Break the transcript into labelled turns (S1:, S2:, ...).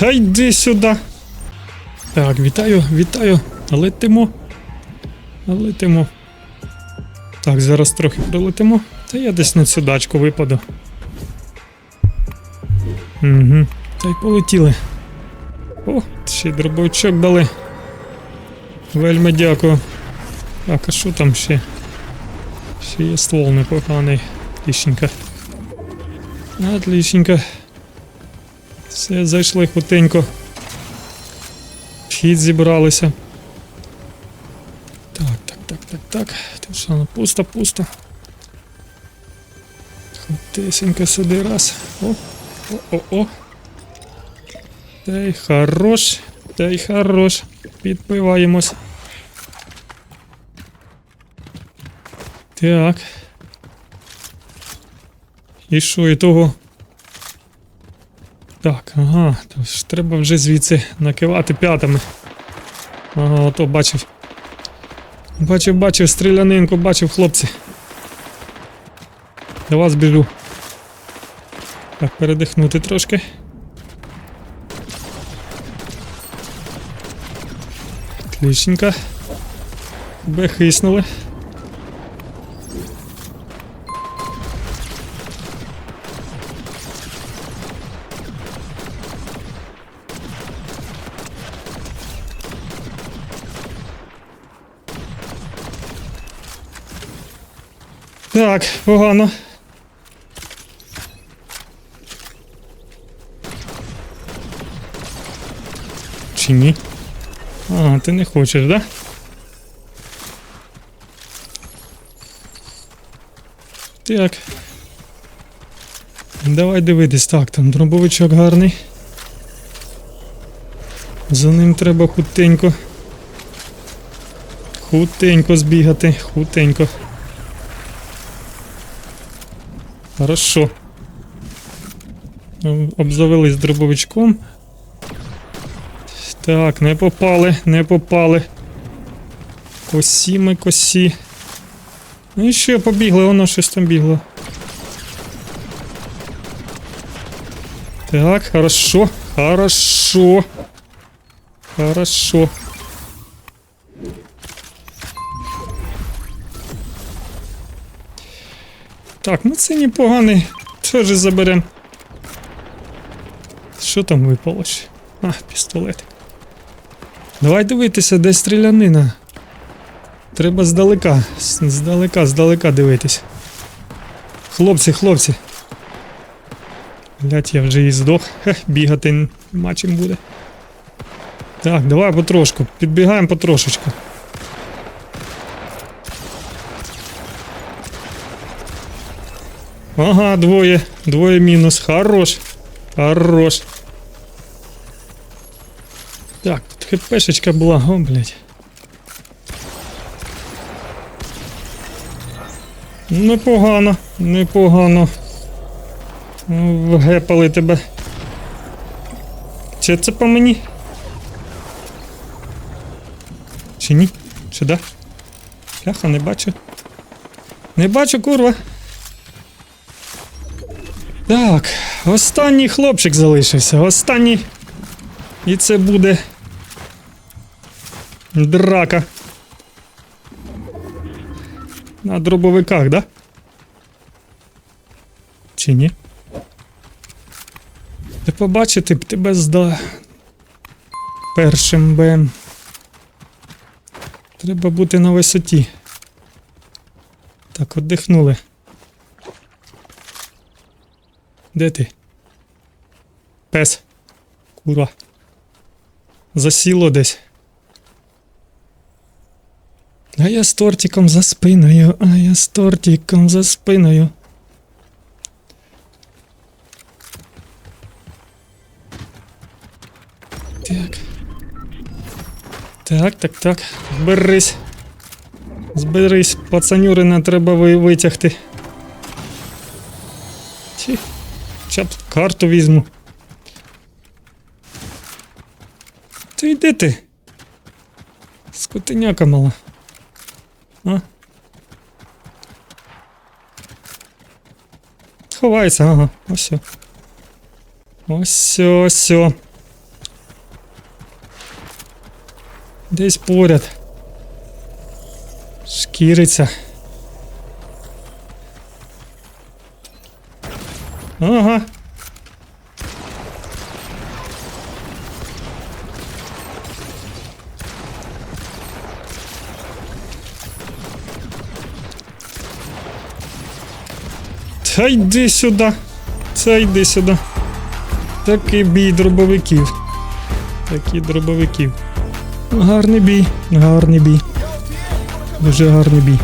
S1: Та йди сюди. Так, вітаю, вітаю. Летимо. Летимо. Так, зараз трохи прилетимо. Та я десь на цю дачку випаду. Угу. Та й полетіли. О, ще й дробовичок дали. Вельми дякую. Так, а що там ще? Ще є ствол непоганий. Отлічненько. Отлічненько. Все, зайшли хутенько. Вхід зібралися. Так, так, так, так, так. Тут що, ну, пусто, пусто. Хутесенько сюди раз. О, о, о, о. Та й хорош, та й хорош. Підпиваємось. Так. І що, і того? Так, ага, то ж треба вже звідси накивати п'ятами. Ага, ото бачив. Бачив, бачив стрілянинку, бачив хлопці. До вас біжу. Так, передихнути трошки. Отличненько. Бехиснули. Так, погано. Чи ні? А, ти не хочеш, да? Так. Давай дивитись. Так, там дробовичок гарний. За ним треба хутенько. Хутенько збігати, хутенько. Хорошо. Об- Обзавелись дробовичком. Так, не попали, не попали. Косі ми косі. Ну і що, побігли, воно щось там бігло. Так, хорошо, хорошо. Хорошо. Так, ну це непоганий. Теж заберем. Що там випало? А, пістолет. Давай дивитися, де стрілянина. Треба здалека. Здалека, здалека дивитись. Хлопці, хлопці. Блять, я вже і здох. Хех, бігати нема чим буде. Так, давай потрошку. Підбігаємо потрошечку. Ага, двоє. Двоє мінус. Хорош. Хорош. Так, тут хпшечка була, о, блядь. Непогано, непогано. Вгепали тебе. Чи це по мені? Чи ні? Чи да? Ляха, не бачу. Не бачу, курва. Так, останній хлопчик залишився. Останній. І це буде. Драка. На дробовиках, да? Чи ні? Ти побачити б тебе зда. Першим БМ. Треба бути на висоті. Так, отдихнули. Де ти? Пес. Кура. Засіло десь. А я з тортиком за спиною, а я з тортиком за спиною. Так. Так, так, так. Зберись. Зберись, пацанюрина треба ви- витягти. Хоча б карту візьму. Ти йди ти. Скотиняка мала. А? Ховається, ага, ось. Ось ось. Десь поряд. Шкіриться. Ага. Та йди сюди. Та йди сюди. Такий бій дробовиків. Такий дробовиків. Гарний бій, гарний бій. Дуже гарний бій.